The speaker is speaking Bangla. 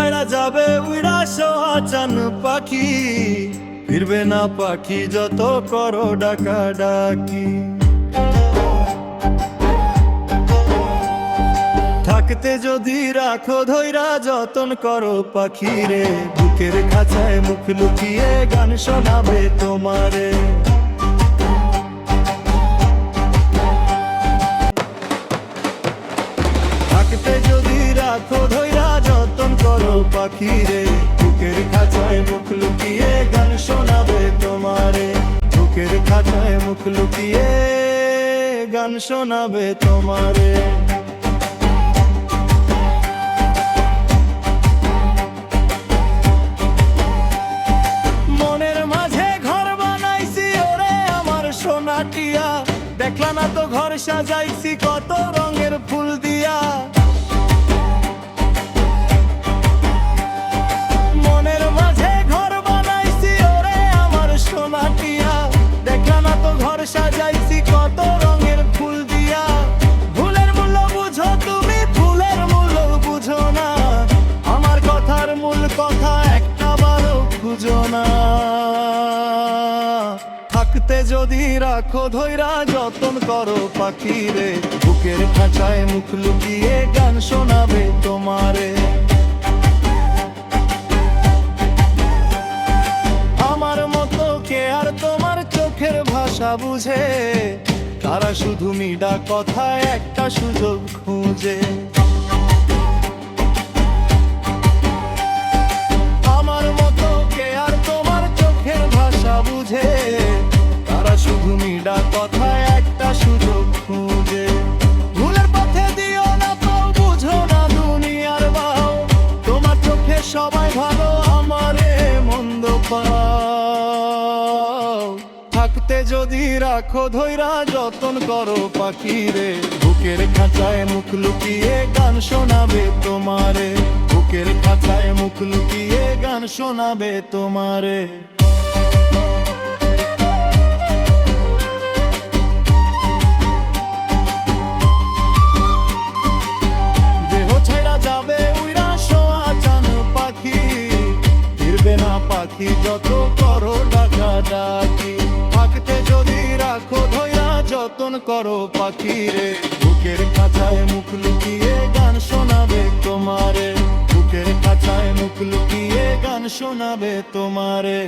ছাড়া যাবে উড়া আচান পাখি। ফিরবে না পাখি, যত করো ডাকা ডাকি থাকতে যদি রাখো ধৈরা, যতন করো পাখি রে। বুকের খাঁচায় মুখ লুকিয়ে গান শোনাবে তোমারে। থাকতে যদি রাখো করো পাখি রে, বুকের খাঁচায় মুখ লুকিয়ে গান শোনাবে তোমারে। খাঁচায় মুখ লুকিয়ে গান শোনাবে তোমারে। মনের মাঝে ঘর বানাইছি ওরে আমার সোনাটিয়া। দেখলা না তো ঘর সাজাইছি, কত রঙের থাকতে যদি রাখো ধৈরা, যতন করো পাখি রে বুকের খাঁচায় মুখ লুকিয়ে গান শোনাবে তোমারে। আমার মতো কে আর তোমার চোখের ভাষা বুঝে? তারা শুধু মিডা কথায় একটা সুযোগ খুঁজে। শুধু কথায় একটা সুযোগ খুঁজে। ভুলের পথে দিও না পাও, বুঝো না দুনিয়ার বাও। তোমার চোখে সবাই ভালো, আমারে মন্দ পাও। থাকতে যদি রাখো ধৈরা, যতন করো পাখি রে বুকের খাঁচায় মুখ লুকিয়ে গান শোনাবে তোমারে। বুকের খাঁচায় মুখ লুকিয়ে গান শোনাবে তোমারে। পাখি যত করো ডাকা ডাকি থাকতে যদি রাখো ধৈরা যতন করো পাখি রে। বুকের কাছায় মুখ লুকিয়ে গান শোনাবে তোমারে। বুকের কাছায় মুখ লুকিয়ে গান শোনাবে তোমারে।